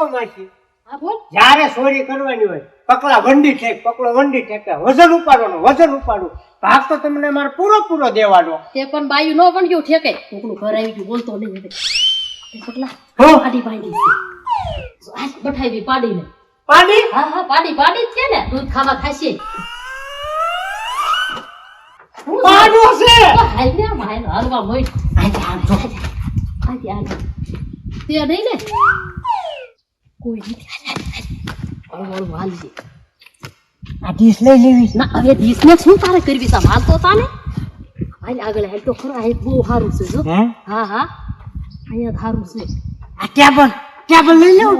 કહું માસી જ્યારે ચોરી કરવાની હોય પકલા વંડી ઠેક પકલો વંડી ઠેક વજન ઉપાડવાનું વજન ઉપાડવું. ભાગ તો તમને મારે પૂરો પૂરો દેવાનો. તે પણ બાયું નો ગયું ઠેકે. કોકનું ઘર આવી ગયું બોલતો નહીં હવે. એ હો. પાડી બાંધી આજ બઠાવી પાડીને પાડી? હા હા પાડી પાડી જ છે ને. દૂધ ખાવા ખાશે. પાડો છે? હાલ ને આમ હાલ હાલવા મોઈ આજે આજ આજે આજે તે નહીં ને? કોઈ નથી. આ ડીશ લઈ લેવી ના હવે દીસને શું તારે કરવી છે? હાલ તો તાને? હાલ આગળ હાલ તો ખરો હાલ બહુ સારું છે જો. હે? હા હા. અહીંયા સારું છે. આ ટેબલ ટેબલ લઈ લેવું?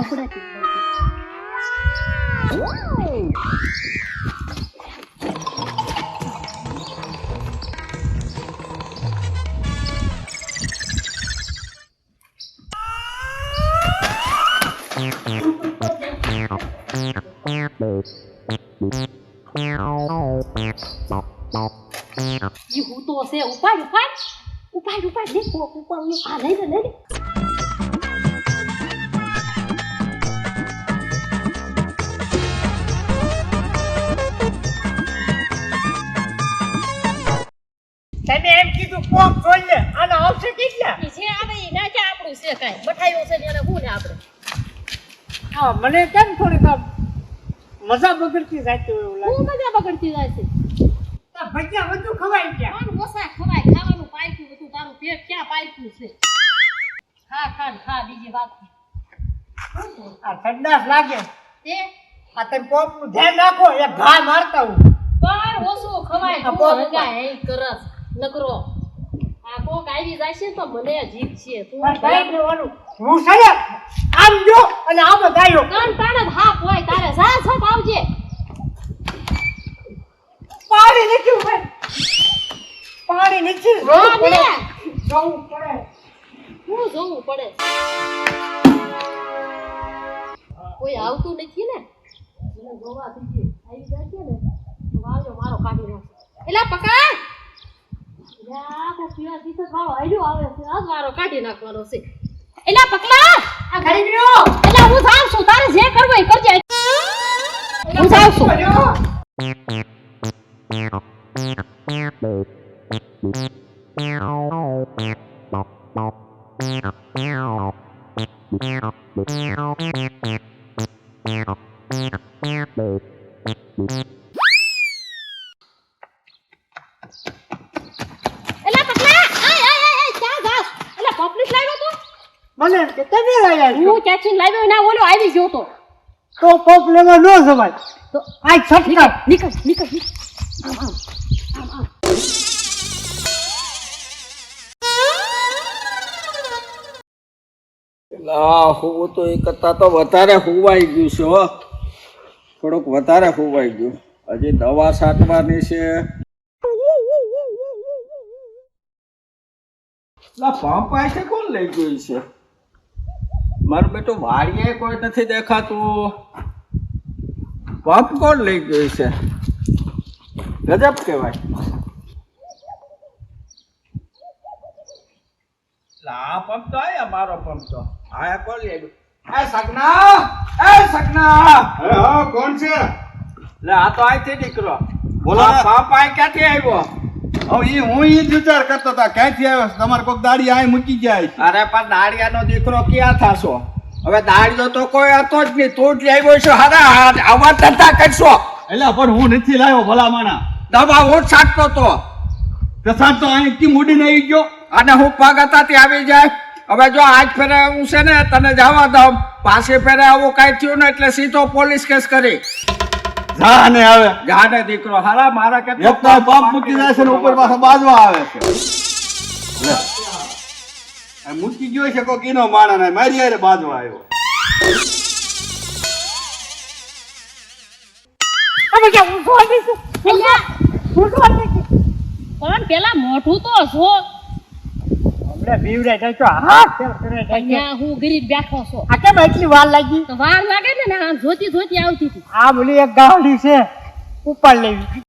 ઈ હું તો છે ઉપાડ ઉપાડ ઉપાડ ઉપાડ લે કોક ઉપાડ આ લઈ લે લઈ લે તમે એમ કીધું કોક જોઈ લે આને આવશે કેટલા આવે ના કે આપણું છે કાંઈ બઠાયો છે ને એને હું ને આપણે હા મને કેમ થોડીક આમ મજા બગડતી જાતી હોય એવું હું લાગે મજા બગડતી જાય છે? ભજીયા બધું ખવાઈ ગયા પણ ઓછા ખવાય ખાવાનું પાયતું બધું તારું પેટ ક્યાં પાયતું છે? ખા ખા ખા બીજી વાત. આ ઠંડાસ લાગે. તે આ તમે પોપનું ધ્યાન રાખો એ ઘા મારતા હું પણ ઓછું ખવાય પોપ હંગાય એ કરસ નકરો. કોક આવી છે તો મને જીભ છે. તું કઈ દેવાનું હું છે આમ જો અને આમ આવ્યો કાન જ હાફ હોય તારે. જા છત આવજે. પાણી ભાઈ. જવું પડે. જવું પડે. હું જોવું પડે? કોઈ આવતું નથી ને? જોવા દીધી આવી જશે ને. વાળો મારો કાઢી નાખે. એલા પકા મારો કાઢી નાખવાનો છે. એલા પકલા! આ ઘડી એલા હું જાઉં છું તારે જે કરવું એ કરજે. હું જાઉં છું. મને એમ કે તમે લાવ્યા છો. હું ચાચી લાવ્યો ના ઓલો આવી ગયો તો. તો પોપ લેવા ન જવાય. તો આ છટકા નીકળ નીકળ નીકળ આમ આમ આમ આમ. લા હું તો એ કરતા તો વધારે હુવાઈ ગયું છે હો. થોડુંક વધારે હુવાઈ ગયું. હજી દવા સાટવાની છે. લા પંપ છે કોણ લઈ ગયું છે? મારું બેટું વાડીએ કોઈ નથી દેખાતું. પંપ કોણ લઈ ગયું છે? ગજબ કહેવાય. લા આ પંપ તો આયા મારો પંપ તો. આ કોણ લઈ આવ્યું એ સગના એ સગના. હા કોણ છે? લે આ તો આયથી નીકળો. બોલો. આ. પંપ આય ક્યાંથી આવ્યો? હવે હું એ જ વિચાર કરતો હતા ક્યાંથી આવ્યો તમારે કોઈક દાડી આય મૂકી જાય અરે પણ દાડિયાનો દીકરો ક્યાં થાશો? હવે દાડિયો તો કોઈ હતો જ નહીં. તું જ આવ્યો છો હારા આવા ધંધા કરશો. એટલે પણ હું નથી લાવ્યો ભલા માણા દવા હું છાંટતો તો. પ્રસાદ તો અહીં કેમ ઉડીને આવી ગયો? અને હું પગ હતા તે આવી જાય. હવે જો આજ ફેરે હું છે ને તને જવા દઉં. પાછી ફેરે આવું કાંઈ થયું ને એટલે સીધો પોલીસ કેસ કરી. જા ને આવે. જાને દીકરો હારા મારા કે એક તો પંપ મૂકી જાય છે ને ઉપર પાછો બાજવા આવે છે. લે. આ મૂકી ગયો છે કો કીનો માણા ને મારી યારે બાજવા આવ્યો. અમે કે હું પેલા મોઠું તો જો હમણે બીવડાઈ તો છે. અહીંયા હું ગરીબ બેઠો છો. આ કેમ એટલી વાર લાગી? તો વાર લાગે ને ને આમ જોતી જોતી આવતી હતી. આ બોલી એક ગાવડી છે ઉપર લેવી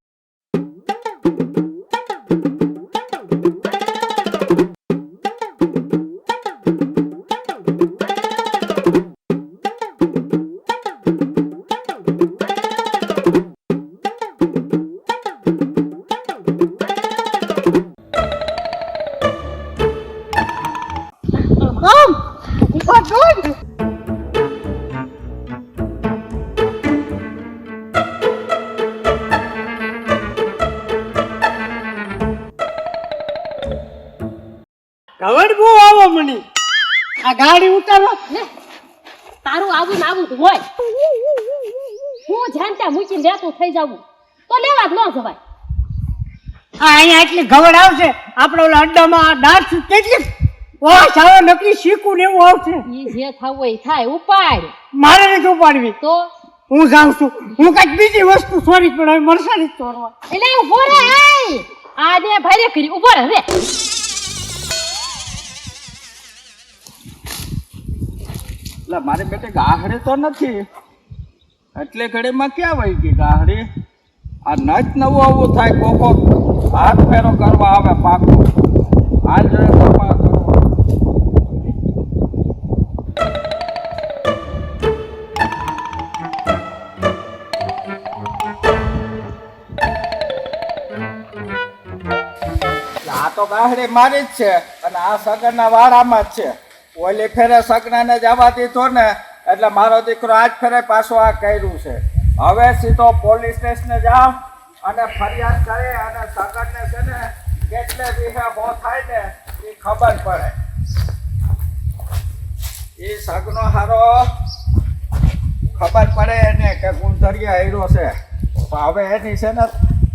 ઘવડ બહુ આવો મને. આ ગાડી ઉતારો લે તારું આવું ને આવું હોય. હું જ્યાં ત્યાં મૂકીને લેતું થઈ જાવું તો લેવા જ ન જવાય. આ અહીંયા એટલી ગવડ આવશે. આપણે ઓલા અડ્ડામાં દાળ કેટલી વાહ આવે નકલી શીખું ને એવું આવશે. એ જે થવું હોય થાય ઉપાડ. મારે નથી ઉપાડવી. તો? હું જાઉં છું. હું કંઈક બીજી વસ્તુ સોરી પણ હવે મળશે નહીં ચોરવા એટલે ઊભો રે એ આ દે ભાઈ કરી ઊભો રે. એટલે મારી બેટે ગાહડી તો નથી. એટલે ઘડીમાં ક્યાં વહી ગઈ ગાહડી? આ નચ નવું આવું થાય, કોકો હાથ ફેરો કરવા આવે પાકો. હાલ કપા કરો આ તો ગાહડી મારી જ છે, અને આ સગરના વાડામાં જ છે. ઓલી ફેરે સગનાને જવા દીધો ને, એટલે મારો દીકરો આજ ફેરે પાછો આ કર્યું છે. હવે સીધો પોલીસ સ્ટેશને જાઓ અને ફરિયાદ કરે અને સગનને છે ને, કેટલે વિહે હો થાય ને એ ખબર પડે. એ સગનો હારો ખબર પડે એને કે ગુંધરિયા હીરો છે. હવે એની છે ને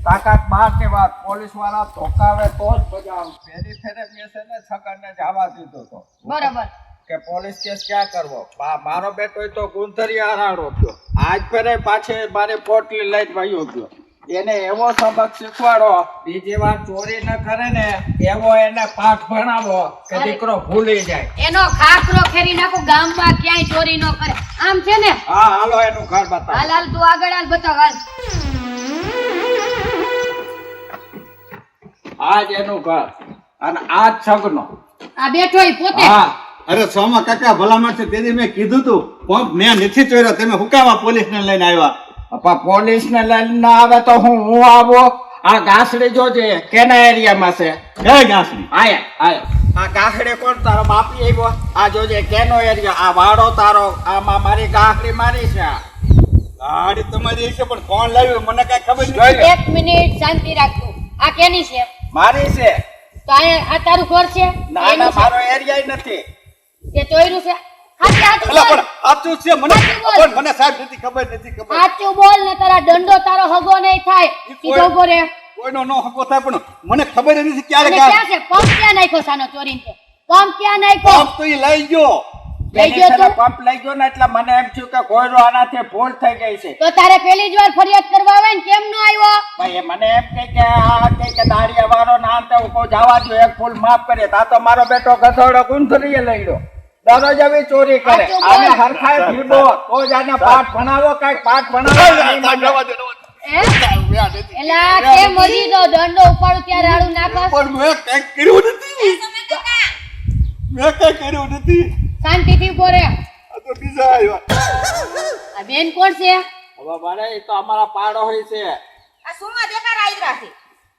તાકાત બહારની વાત પોલીસવાળા ધોકાવે તો જ મજા આવે. ફેરી ફેરે મેં છે ને જવા દીધો તો. બરાબર. કે પોલીસ કેસ ક્યાં કરવો? મારો બેટો તો ગુંથરી હરાડો ગયો આજ ફેરે પાછે મારે પોટલી લઈને વયો ગયો. એને એવો સબક શીખવાડો બીજી વાર ચોરી ન કરે ને એવો એને પાઠ ભણાવો કે દીકરો ભૂલી જાય. એનો ખાખરો ખેરી નાખો ગામમાં ક્યાંય ચોરી ન કરે. આમ છે ને? હા હાલો એનું ઘર બતાવો. હાલ હાલ તું આગળ હાલ બતાવ હાલ. આ જ એનું ઘર અને આ જ છગનો. આ બેઠો ઈ પોતે. હા. અરે સોમા કાકા ભલામણ છે તેથી મેં કીધું તું પંપ મેં નથી ચોર્યો તમે હુકાવા પોલીસ ને લઈને આવ્યા. અપા પોલીસ ને લઈને ના આવે તો હું હું આવો? આ ઘાસડી જોજે કેના એરિયામાં છે? કઈ ગાસડી આયા આયા. આ ગાહડે કોણ તારો બાપી આવ્યો? આ જોજે કેનો એરિયા? આ વાડો તારો આમાં મારી ગાહડી મારી છે. આ. ગાડી તમારી છે પણ કોણ લાવ્યું? મને કઈ ખબર નથી. એક મિનિટ શાંતિ રાખજો. આ કેની છે? મારી છે. તો આ તારું ઘર છે? ના ના મારો એરિયા નથી. તે ચોયરું છે? સાચું છે મને. પણ મને સાહેબ નથી ખબર નથી ખબર. સાચું બોલ ને તારા દંડો તારો હગો નહીં થાય. સીધો ઊભો રે. કોઈનો નો હકો થાય પણ મને ખબર નથી ક્યારે ક્યાં છે? પંપ ક્યાં નાખ્યો સાનો ચોરીને? પંપ ક્યાં નાખ્યો? પંપ તો લઈ ગયો. લઈ ગયો છે પંપ લઈ ગયો ને એટલે મને એમ થયું કે કોઈનો આનાથી ભૂલ થઈ ગઈ છે. તો તારે પેલી જ વાર ફરિયાદ કરવા આવે ને કેમ નો આવ્યો? ભાઈ મને એમ કહે કે આ કહે કે દાડિયા વાળો ના અંતે હું કહું જવા દો એક ભૂલ માફ કરીએ. તા તો મારો બેટો ગધોડો ગુંથરીએ લઈ લો દરરોજ આવી ચોરી કરે. આને હરખાય ભીબો. તો જ આને પાઠ ભણાવો કાંઈક પાઠ ભણાવો. નહીં મને. જવા દે, જવા દે. હે? એલા કે મરી તો દંડો ઉપાડો ત્યારે રાડું નાખસ પણ મેં કઈ કર્યું નથી. મેં કંઈ કર્યું નથી. શાંતિથી ઊભો રે આ તો બીજા આવ્યા. આ બેન કોણ છે? હવે મારે એ તો અમારા પાડો હોય છે. આ સુમા દેખાર આવ્યા છે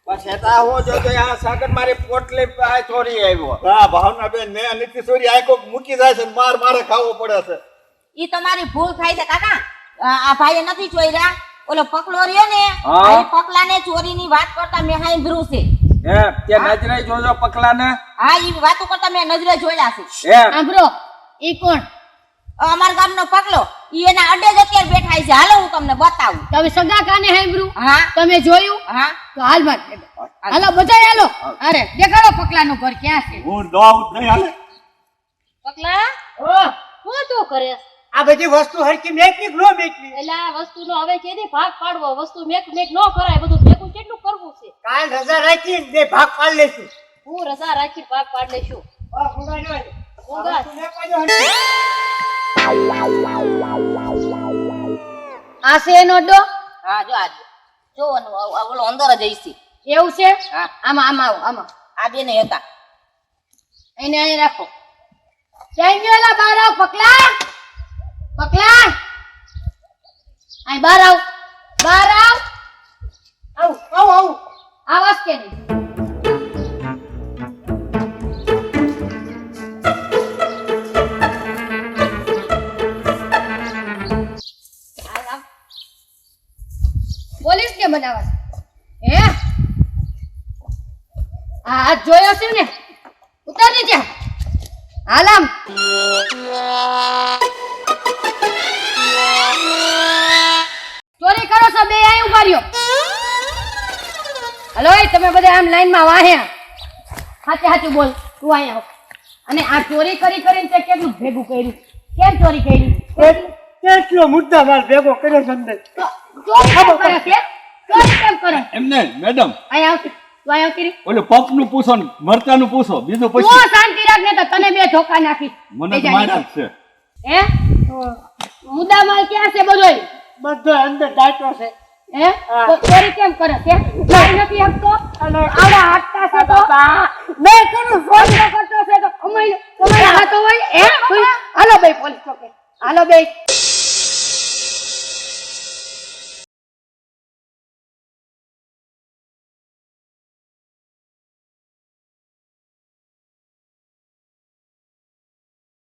બસ હેતા હો જો તો આ સાગર મારી પોટલે આ ચોરી આવ્યો. હા ભાવના બેન મે નીતિ સોરી આ કોક મૂકી જાય છે માર મારે ખાવો પડે છે. ઈ તમારી ભૂલ થાય છે કાકા. આ ભાઈએ નથી ચોર્યા. ઓલો પકલો રહ્યો ને ઈ પકલાને ચોરીની વાત કરતા મેં સાંભળ્યું છે. હે તે નજરે જોજો પકલાને હા ઈ વાતો કરતા મેં નજરે જોયા છે. હે સાંભળો ઈ કોણ? અમારા ગામનો પકલો ઈ એના અડે જ અત્યારે બેઠા છે. હાલો હું તમને બતાવું. તમે સગા કાને સાંભળ્યું? હા. તમે જોયું? હા. તો હાલ માર. હાલો બધા હાલો. અરે દેખાડો પકલાનું ઘર ક્યાં છે? હું દોડ નહીં હાલે. પકલા ઓ, હું તો કરે? આ બધી વસ્તુ હરકી મેકલી કે નો મેકલી એટલે આ વસ્તુનો હવે કેદી ભાગ પાડવો? વસ્તુ મેક મેક નો કરાય બધું ભેગું કેટલું કરવું છે? કાલ રજા રાખી બે ભાગ પાડી લેશું હું રજા રાખી ભાગ પાડ લઈશું. આ આજે. આ છે એનો ડો? હા જો આ જો ઓલો અંદર જ એવું છે. આમાં આમાં આવો આમાં. આ નહીં હતા. એને અહીં રાખો. ક્યાં ગયો એલા બહાર આવ? પકલા પકલા અહીં બહાર આવ. બહાર આવ. આવ આવ આવ. આવાજ કે નહીં આ હાથ જોયો છે ને? ઉતાર જા હાલ આમ ચોરી કરો છો બે અહીં ઊભા રહ્યો હલો એ તમે બધા આમ લાઈનમાં વાહ્યા સાચે સાચું બોલ તું અહીંયા આવ અને આ ચોરી કરી કરીને તે કેટલું ભેગું કર્યું? કેમ ચોરી કરી? કે- કેટલો મુદ્દા માલ ભેગો કર્યો છે અંદર? તો ચોરી કેમ કરે એમને મેડમ. અહીંયા આવતી તું કરી. આવતી પપનું પૂછો ને મરચાનું પૂછો બીજું તું શાંતિ રાખ ને તો તને બે ધોકા નાખી. મને તો છે. હે? મુદ્દા માલ ક્યાં છે બધો બધો અંદર ડાટો છે. હે? તો ચોરી કેમ કરે છે? ચોરી નથી હકતો આવડા હાથતા છે તો? મે કરું ફોન ન કરતો છે તો કમાઈ કમાઈ હાથો હોય? હે? હાલો બે પોલીસ ચોકે. હાલો બે